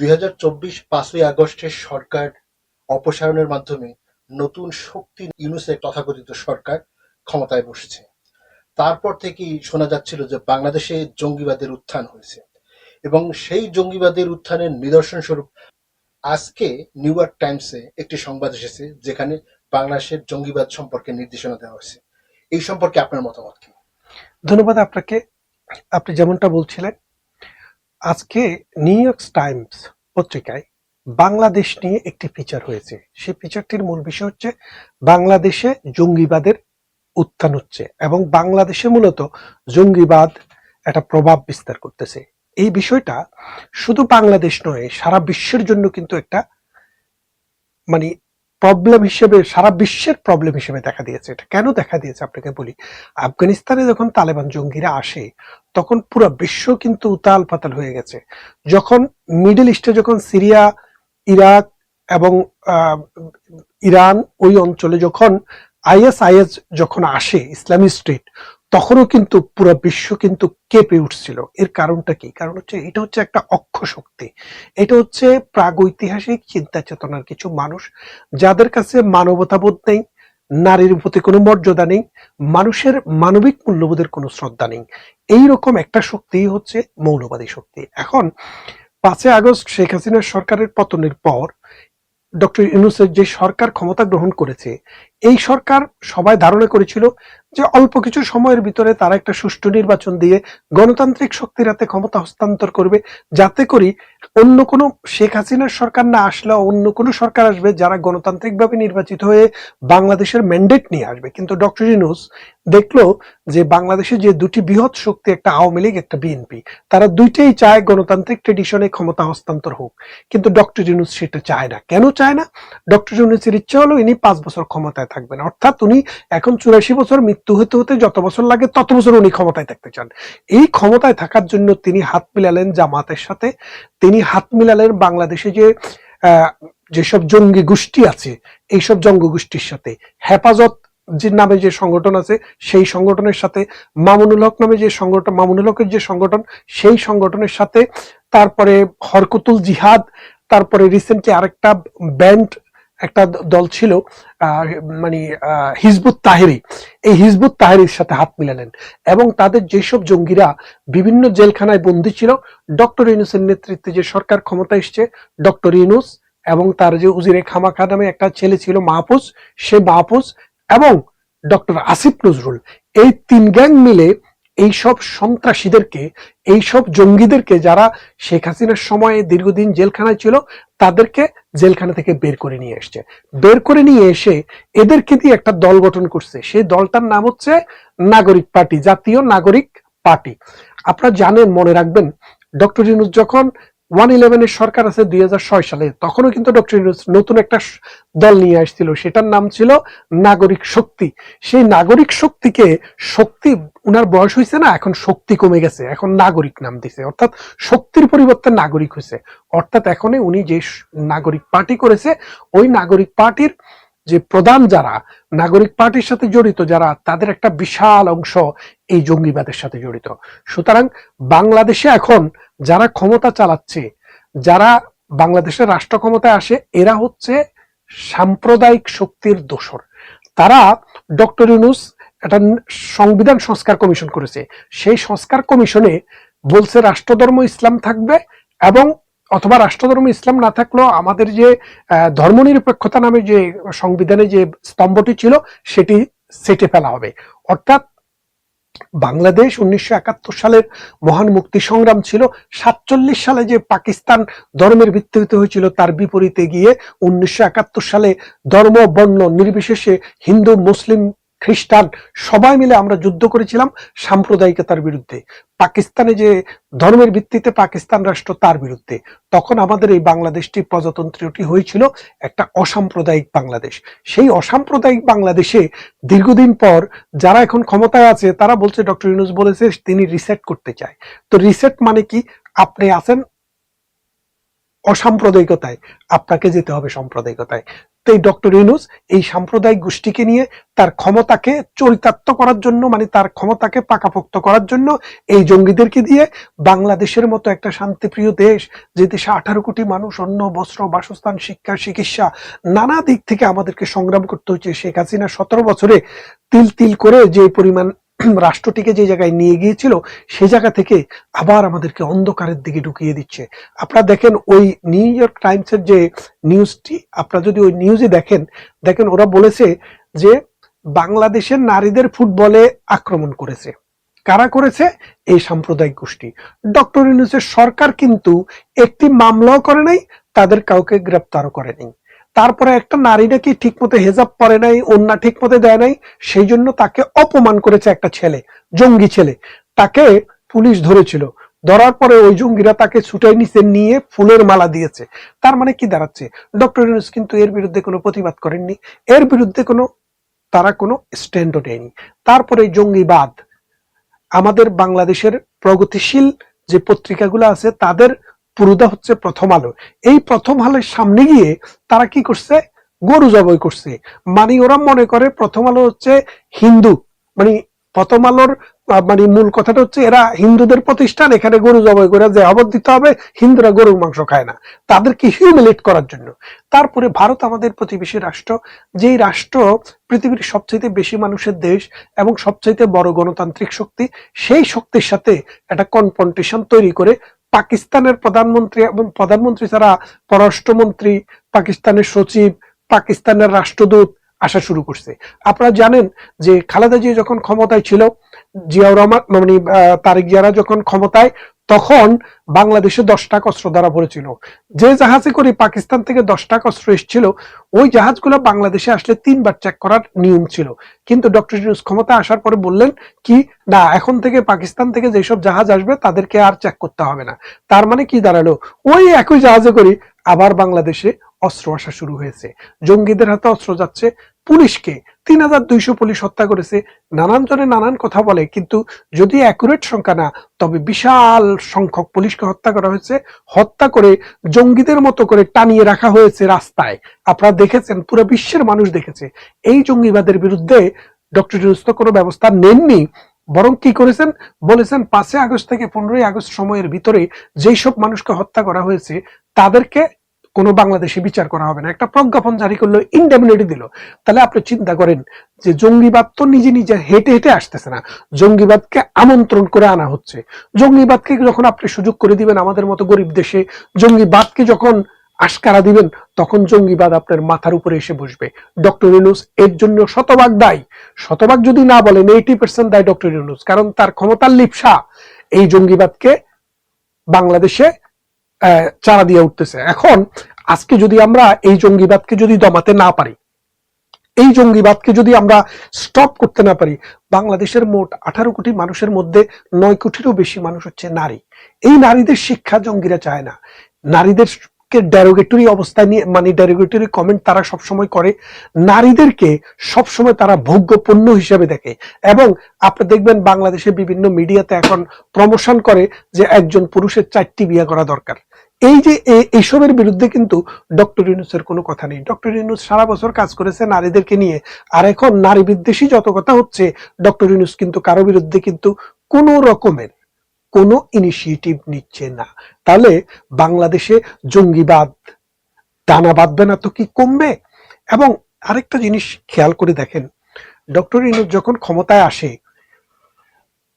দুই হাজার চব্বিশ পাঁচই আগস্টের সরকার অপসারণের মাধ্যমে নতুন শক্তি ইউনুসের তথাকথিত সরকার ক্ষমতায় বসেছে। তারপর থেকেই শোনা যাচ্ছিল যে বাংলাদেশে জঙ্গিবাদের উত্থান হয়েছে এবং সেই জঙ্গিবাদের উত্থানের নিদর্শন স্বরূপ আজকে নিউ ইয়র্ক টাইমসে একটি সংবাদ এসেছে যেখানে বাংলাদেশের জঙ্গিবাদ সম্পর্কে নির্দেশনা দেওয়া হয়েছে। এই সম্পর্কে আপনার মতামত কি? ধন্যবাদ আপনাকে। আপনি যেমনটা বলছিলেন আজকে নিউ ইয়র্ক টাইমস পত্রিকায় বাংলাদেশ নিয়ে একটি ফিচার হয়েছে। সেই ফিচারটির মূল বিষয় হচ্ছে বাংলাদেশে জঙ্গিবাদের উত্থান হচ্ছে এবং বাংলাদেশে মূলত জঙ্গিবাদ একটা প্রভাব বিস্তার করতেছে। এই বিষয়টা শুধু বাংলাদেশ নয়, সারা বিশ্বের জন্য কিন্তু একটা মানে প্রবলেম হিসেবে, সারা বিশ্বের প্রবলেম হিসেবে দেখা দিয়েছে। এটা কেন দেখা দিয়েছে? আপনাকে বলি, আফগানিস্তানে যখন তালেবান জঙ্গিরা আসে, তখন পুরো বিশ্ব কিন্তু উতাল পাতাল হয়ে গেছে। যখন মিডল ইস্টে যখন সিরিয়া, ইরাক এবং ইরান ওই অঞ্চলে যখন আইএস আইএস যখন আসে ইসলামী স্টেট তখনও কিন্তু পুরো বিশ্ব কিন্তু কেঁপে উঠছিল। এর কারণটা কি? কারণ হচ্ছে এটা হচ্ছে একটা অক্ষ শক্তি। এটা হচ্ছে প্রাগৈতিহাসিক চিন্তা চেতনার কিছু মানুষ যাদের কাছে মানবতাবোধ নেই, নারীর প্রতি কোনো মর্যাদা নেই, মানুষের মানবিক মূল্যবোধের কোনো শ্রদ্ধা নেই। এইরকম একটা শক্তি হচ্ছে মৌলবাদী শক্তি। এখন পাঁচই আগস্ট শেখ হাসিনার সরকারের পতনের পর, ডক্টর ইউনুসের যে সরকার ক্ষমতা গ্রহণ করেছে এই সরকার সবাই ধারণা করেছিল যে অল্প কিছু সময়ের ভিতরে তারা একটা সুষ্ঠু নির্বাচন দিয়ে গণতান্ত্রিক শক্তির হাতে ক্ষমতা হস্তান্তর করবে, যাতে করি অন্য কোনো শেখ হাসিনার সরকার না আসলেও অন্য কোনো সরকার আসবে যারা গণতান্ত্রিকভাবে নির্বাচিত হয়ে বাংলাদেশের ম্যান্ডেট নিয়ে আসবে। কিন্তু ডক্টর ইউনুস দেখল যে বাংলাদেশে যে দুটি বৃহৎ শক্তি, একটা আওয়ামী লীগ, একটা বিএনপি, তারা দুইটাই চায় গণতান্ত্রিক ট্রেডিশনে ক্ষমতা হস্তান্তর হোক। কিন্তু ডক্টর ইউনুস সেটা চায় না। কেন চায় না? ডক্টর ইউনুসের ইচ্ছা হলো ইনি পাঁচ বছর ক্ষমতায় থাকবেন অর্থাৎ উনি এখন চুরাশি বছর মৃত্যু হতে হতে যত বছর লাগে তত বছর উনি ক্ষমতায় থাকতে চান। এই ক্ষমতায় থাকার জন্য তিনি হাত মিলালেন জামাতের সাথে। তিনি হাত মিলালেন বাংলাদেশে যে যেসব জঙ্গি গোষ্ঠী আছে, এইসব জঙ্গি গোষ্ঠীর সাথে। হেফাজত যে নামে যে সংগঠন আছে, সেই সংগঠনের সাথে। মামুনুল হক নামে যে সংগঠন মামুনুল হকের যে সংগঠন, সেই সংগঠনের সাথে। তারপরে হরকতুল জিহাদ, তারপরে রিসেন্টলি আরেকটা ব্যান্ড একটা দল ছিল মানে হিজবুত তাহেরি। এই হিজবুত তাহেরির সাথে হাত মিলালেন এবং তাদের যেসব জঙ্গিরা বিভিন্ন জেলখানায় বন্দী ছিল, ডক্টর ইউনুসের নেতৃত্বে যে সরকার ক্ষমতা এসছে, ডক্টর ইউনুস এবং তার যে উজিরে খামাখা নামে একটা ছেলে ছিল মাহফুজ, সে মাহফুজ এবং ডক্টর আসিফ নজরুল। এই তিন গ্যাং মিলে এই সব সন্ত্রাসীদেরকে, এই সব জঙ্গিদেরকে যারা শেখ হাসিনার সময়ে দীর্ঘদিন জেলখানায় ছিল তাদেরকে জেলখানা থেকে বের করে নিয়ে এসছে বের করে নিয়ে এসে এদেরকে দিয়ে একটা দল গঠন করছে। সেই দলটার নাম হচ্ছে নাগরিক পার্টি, জাতীয় নাগরিক পার্টি। আপনারা জানেন, মনে রাখবেন, ডক্টর ইউনুস যখন ওয়ান ইলেভেনের সরকার আছে দুই হাজার ছয় সালে। তখনও কিন্তু ডক্টর ইউনুস নতুন একটা দল নিয়ে আসছিল। সেটার নাম ছিল নাগরিক শক্তি। সেই নাগরিক শক্তিকে শক্তি, উনার বয়স হয়েছে না, এখন শক্তি কমে গেছে। এখন নাগরিক নাম দিছে। অর্থাৎ শক্তির পরিবর্তে নাগরিক হয়েছে অর্থাৎ এখন উনি যে নাগরিক পার্টি করেছে, ওই নাগরিক পার্টির যে প্রধান যারা, নাগরিক পার্টির সাথে জড়িত যারা, তাদের একটা বিশাল অংশ এই জঙ্গিবাদের সাথে জড়িত। সুতরাং বাংলাদেশে এখন যারা ক্ষমতা চালাচ্ছে, যারা বাংলাদেশের রাষ্ট্র ক্ষমতায় আসে, এরা হচ্ছে সাম্প্রদায়িক শক্তির দোষর তারা ডক্টর ইউনুস একটা সংবিধান সংস্কার কমিশন করেছে। সেই সংস্কার কমিশনে বলছে রাষ্ট্রধর্ম ইসলাম থাকবে এবং অথবা রাষ্ট্রধর্ম ইসলাম না থাকলেও আমাদের যে ধর্মনিরপেক্ষতা নামে যে সংবিধানে যে স্তম্ভটি ছিল, সেটি সেটে ফেলা হবে। অর্থাৎ বাংলাদেশ উনিশশো একাত্তর সালের মহান মুক্তি সংগ্রাম ছিল। সাতচল্লিশ সালে যে পাকিস্তান ধর্মের ভিত্তিতে হয়েছিল, তার বিপরীতে গিয়ে উনিশশো একাত্তর সালে ধর্ম, বর্ণ নির্বিশেষে হিন্দু, মুসলিম খ্রিস্টান সবাই মিলে আমরা যুদ্ধ করেছিলাম সাম্প্রদায়িকতার বিরুদ্ধে। পাকিস্তানে যে ধর্মের ভিত্তিতে পাকিস্তান রাষ্ট্র তার বিরুদ্ধে। তখন আমাদের এই বাংলাদেশটি প্রজাতন্ত্রটি হয়েছিল একটা অসাম্প্রদায়িক বাংলাদেশ। সেই অসাম্প্রদায়িক বাংলাদেশে দীর্ঘদিন পর যারা এখন ক্ষমতায় আছে, তারা বলছে, ডক্টর ইউনুস বলেছে, তিনি রিসেট করতে চায়। তো রিসেট মানে কি? আপনি আছেন অসাম্প্রদায়িকতায়, আপনাকে যেতে হবে সাম্প্রদায়িকতায়। তো ডক্টর ইউনুস এই সাম্প্রদায়িক গোষ্ঠীকে নিয়ে তার ক্ষমতাকে চরিতার্থ করার জন্য মানে তার ক্ষমতাকে পাকাপোক্ত করার জন্য এই জঙ্গিদেরকে দিয়ে বাংলাদেশের মতো একটা শান্তিপ্রিয় দেশ, যে দেশে আঠারো কোটি মানুষ অন্য বস্ত্র, বাসস্থান, শিক্ষা, চিকিৎসা, নানা দিক থেকে আমাদেরকে সংগ্রাম করতে হচ্ছে শেখ হাসিনা সতেরো বছরে তিল তিল করে যে পরিমাণ রাষ্ট্রটিকে যে জায়গায় নিয়ে গিয়েছিল, সে জায়গা থেকে আবার আমাদেরকে অন্ধকারের দিকে ঢুকিয়ে দিচ্ছে। আপনারা দেখেন ওই নিউ ইয়র্ক টাইমসের যে নিউজটি, আপনারা যদি ওই নিউজে দেখেন দেখেন ওরা বলেছে যে বাংলাদেশের নারীদের ফুটবলে আক্রমণ করেছে। কারা করেছে? এই সাম্প্রদায়িক গোষ্ঠী। ডক্টর ইউনুসের সরকার কিন্তু একটি মামলাও করে নাই, তাদের কাউকে গ্রেপ্তারও করে নাই। তারপরে একটা নারী নাকি ঠিক মতো হেজাব পরে নাই অন্যা ঠিক মতো দেয় নাই, সেই জন্য তাকে অপমান করেছে একটা ছেলে, জঙ্গি ছেলে। তাকে পুলিশ ধরেছিল। ধরার পরে ওই জঙ্গিরা তাকে ছুটাই নিচে নিয়ে ফুলের মালা দিয়েছে। তার মানে কি দাঁড়াচ্ছে? ডক্টর ইউনুস কিন্তু এর বিরুদ্ধে কোনো প্রতিবাদ করেননি। এর বিরুদ্ধে কোনো, তারা কোনো স্ট্যান্ডও নেয়নি তারপরে জঙ্গিবাদ, আমাদের বাংলাদেশের প্রগতিশীল যে পত্রিকাগুলো আছে, তাদের পুরুদা হচ্ছে প্রথম আলো। এই প্রথম আলোর সামনে গিয়ে তারা কি করছে? গরু জবাই করছে। মানে ওরা মনে করে প্রথম আলো হচ্ছে হিন্দু। মানে প্রথম আলোর মানে মূল কথাটা হচ্ছে এরা হিন্দুদের প্রতিষ্ঠান, এখানে গরু জবাই করে যে অবদ দিতে হবে, হিন্দুরা গরুর মাংস খায় না। তাদেরকে হিউমিলেট করার জন্য? তারপরে ভারত আমাদের প্রতিবেশী রাষ্ট্র, যেই রাষ্ট্র পৃথিবীর সবচেয়ে বেশি মানুষের দেশ এবং সবচাইতে বড় গণতান্ত্রিক শক্তি, সেই শক্তির সাথে একটা কনফন্টেশন তৈরি করে পাকিস্তানের প্রধানমন্ত্রী এবং প্রধানমন্ত্রী ছাড়া পররাষ্ট্রমন্ত্রী, পাকিস্তানের সচিব, পাকিস্তানের রাষ্ট্রদূত আসা শুরু করছে। আপনারা জানেন যে খালেদা জিয়া যখন ক্ষমতায় ছিল, জিয়াউর রহমান মানে তারেক জিয়ারা যখন ক্ষমতায় তখন বাংলাদেশে দশ টাকা অস্ত্র দ্বারা ভরেছিল যে জাহাজে করে পাকিস্তান থেকে দশ টাকা অস্ত্র এসেছিল, ওই জাহাজগুলো বাংলাদেশে আসলে তিনবার চেক করার নিয়ম ছিল। কিন্তু ডক্টর ইউনুস ক্ষমতা আসার পরে বললেন কি, না, এখন থেকে পাকিস্তান থেকে যেসব জাহাজ আসবে তাদেরকে আর চেক করতে হবে না। তার মানে কি দাঁড়াল? ওই একই জাহাজে করে আবার বাংলাদেশে অস্ত্র আসা শুরু হয়েছে। জঙ্গিদের হাতে অস্ত্র যাচ্ছে পুলিশকে। তিন হাজার দুইশো পুলিশ হত্যা করেছে। নানান জনে নানান কথা বলে, কিন্তু যদি অ্যাকুরেট সংখ্যা না, তবে বিশাল সংখ্যক পুলিশকে হত্যা করা হয়েছে। হত্যা করে জঙ্গিদের মতো করে টানিয়ে রাখা হয়েছে রাস্তায়। আপনারা দেখেছেন, পুরো বিশ্বের মানুষ দেখেছে। এই জঙ্গিবাদের বিরুদ্ধে ডক্টর ইউনুস তো কোনো ব্যবস্থা নেননি। বরং কি করেছেন? বলেছেন, পাঁচই আগস্ট থেকে পনেরোই আগস্ট সময়ের ভিতরে যেই সব মানুষকে হত্যা করা হয়েছে, তাদেরকে কোনো বাংলাদেশে বিচার করা হবে না। একটা প্রজ্ঞাপন জারি করল ইন্ডেমিনিটি দিল। তাহলে আপনি চিন্তা করেন যে জঙ্গিবাদ তো নিজে নিজে হেঁটে হেঁটে আসতেছে না। জঙ্গিবাদকে আমন্ত্রণ করে আনা হচ্ছে। জঙ্গিবাদকে যখন আপনি সুযোগ করে দিবেন আমাদের মতো গরিব দেশে, জঙ্গিবাদকে যখন আশকারা দিবেন, তখন জঙ্গিবাদ আপনার মাথার উপরে এসে বসবে। ডক্টর ইউনুস এর জন্য শতভাগ দায়ী। শতভাগ যদি না বলেন এইটি পার্সেন্ট দায়ী ডক্টর ইউনুস। কারণ তার ক্ষমতার লিপসা এই জঙ্গিবাদকে বাংলাদেশে চারা দিয়ে উঠতেছে। এখন, আজকে যদি আমরা এই জঙ্গিবাদকে যদি দমাতে না পারি, এই জঙ্গিবাদকে যদি আমরা স্টপ করতে না পারি, বাংলাদেশের মোট আঠারো কোটি মানুষের মধ্যে নয় কোটিরও বেশি মানুষ হচ্ছে নারী। এই নারীদের শিক্ষা জঙ্গিরা চায় না। নারীদেরকে ড্যারোগেটরি অবস্থায় নিয়ে মানে ড্যারোগেটরি কমেন্ট তারা সবসময় করে। নারীদেরকে সবসময় তারা ভোগ্য পণ্য হিসেবে দেখে। এবং আপনি দেখবেন বাংলাদেশের বিভিন্ন মিডিয়াতে এখন প্রমোশন করে যে একজন পুরুষের চারটি বিয়ে করা দরকার। এই যে এইসবের বিরুদ্ধে কিন্তু ডক্টর ইউনুসের কোনো কথা নেই। ডক্টর ইউনুস সারা বছর কাজ করেছে নারীদেরকে নিয়ে। আর এখন নারী বিদ্বেষী যত কথা হচ্ছে, ডক্টর ইউনুস কিন্তু কারও বিরুদ্ধে কিন্তু কোনো রকমের কোনো ইনিশিয়েটিভ নিচ্ছে না। তাহলে বাংলাদেশে জঙ্গিবাদ, দানা বাঁধবে না তো কি কমবে? এবং আরেকটা জিনিস খেয়াল করে দেখেন, ডক্টর ইউনুস যখন ক্ষমতায় আসে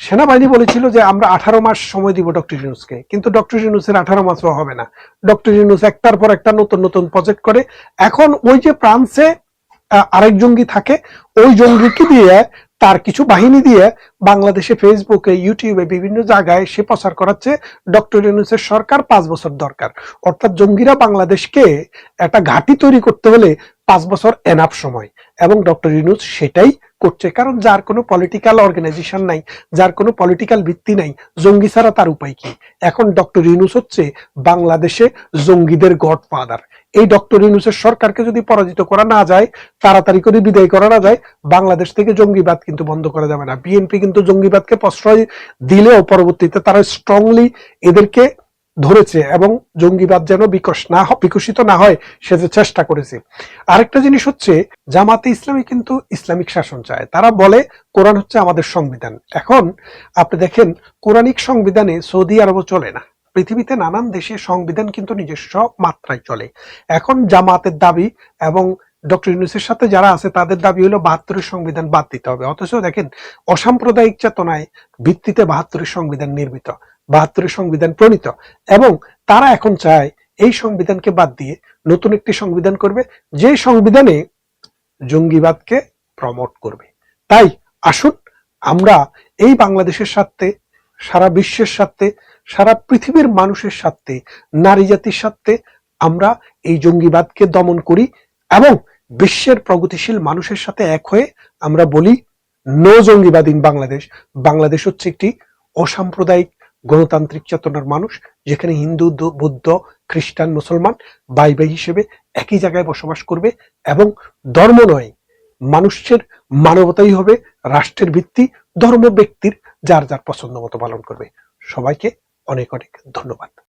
সেনাবাহিনী বলেছিল যে আমরা আঠারো মাস সময় দিব ডক্টর ইউনুসকে, কিন্তু ডক্টর ইউনুসের আঠারো মাসও হবে না। ডক্টর ইউনুস একটার পর একটা নতুন নতুন প্রজেক্ট করে। এখন ওই যে ফ্রান্সে আরেক জঙ্গি থাকে, ওই জঙ্গিকে দিয়ে, তার কিছু বাহিনী দিয়ে বাংলাদেশে ফেসবুকে, ইউটিউবে বিভিন্ন জায়গায় সে প্রচার করাচ্ছে, ডক্টর ইউনুসের সরকার পাঁচ বছর দরকার। অর্থাৎ জঙ্গিরা বাংলাদেশকে একটা ঘাঁটি তৈরি করতে হলে পাঁচ বছর এনাফ সময়। এবং ডক্টর ইউনুস সেটাই করছে। কারণ যার কোনো পলিটিক্যাল অর্গানাইজেশন নাই, যার কোনো পলিটিক্যাল ভিত্তি নাই, জঙ্গি ছাড়া তার উপায় কি? এখন ডক্টর ইউনুস হচ্ছে বাংলাদেশে জঙ্গিদের গড ফাদার এই ডক্টর ইউনুসের সরকারকে যদি পরাজিত করা না যায়, তাড়াতাড়ি করে বিদায় করা না যায়, বাংলাদেশ থেকে জঙ্গিবাদ কিন্তু বন্ধ করা যাবে না। বিএনপি কিন্তু জঙ্গিবাদকে প্রশ্রয় দিলেও পরবর্তীতে তারা স্ট্রংলি এদেরকে ধরেছে এবং জঙ্গিবাদ যেন বিকশ না বিকশিত না হয়, সে যে চেষ্টা করেছে। আরেকটা জিনিস হচ্ছে, জামাতে ইসলামী কিন্তু ইসলামিক শাসন চায়। তারা বলে, কোরআন হচ্ছে আমাদের সংবিধান। এখন আপনি দেখেন, কোরআনিক সংবিধানে সৌদি আরবও চলে না। পৃথিবীতে নানান দেশে সংবিধান কিন্তু নিজস্ব মাত্রায় চলে। এখন জামাতের দাবি এবং ডক্টর ইউনুসের সাথে যারা আছে, তাদের দাবি হলো বাহাত্তরের সংবিধান বাদ দিতে হবে। অথচ দেখেন, অসাম্প্রদায়িক চেতনায় ভিত্তিতে বাহাত্তরের সংবিধান নির্মিত। বাহাত্তরের সংবিধান প্রণীত। এবং তারা এখন চায় এই সংবিধানকে বাদ দিয়ে নতুন একটি সংবিধান করবে, যে সংবিধানে জঙ্গিবাদকে প্রমোট করবে। তাই আসুন আমরা এই বাংলাদেশের স্বার্থে, সারা বিশ্বের স্বার্থে, সারা পৃথিবীর মানুষের স্বার্থে, নারী জাতির স্বার্থে আমরা এই জঙ্গিবাদকে দমন করি এবং বিশ্বের প্রগতিশীল মানুষের সাথে এক হয়ে আমরা বলি নো জঙ্গিবাদ ইন বাংলাদেশ। বাংলাদেশ হচ্ছে একটি অসাম্প্রদায়িক গণতান্ত্রিক চেতনার মানুষ, যেখানে হিন্দু বৌদ্ধ, খ্রিস্টান, মুসলমান বাই বাই হিসেবে একই জায়গায় বসবাস করবে এবং ধর্ম নয়, মানুষের মানবতাই হবে রাষ্ট্রের ভিত্তি ধর্ম ব্যক্তির যার যার পছন্দ মতো পালন করবে। সবাইকে অনেক অনেক ধন্যবাদ।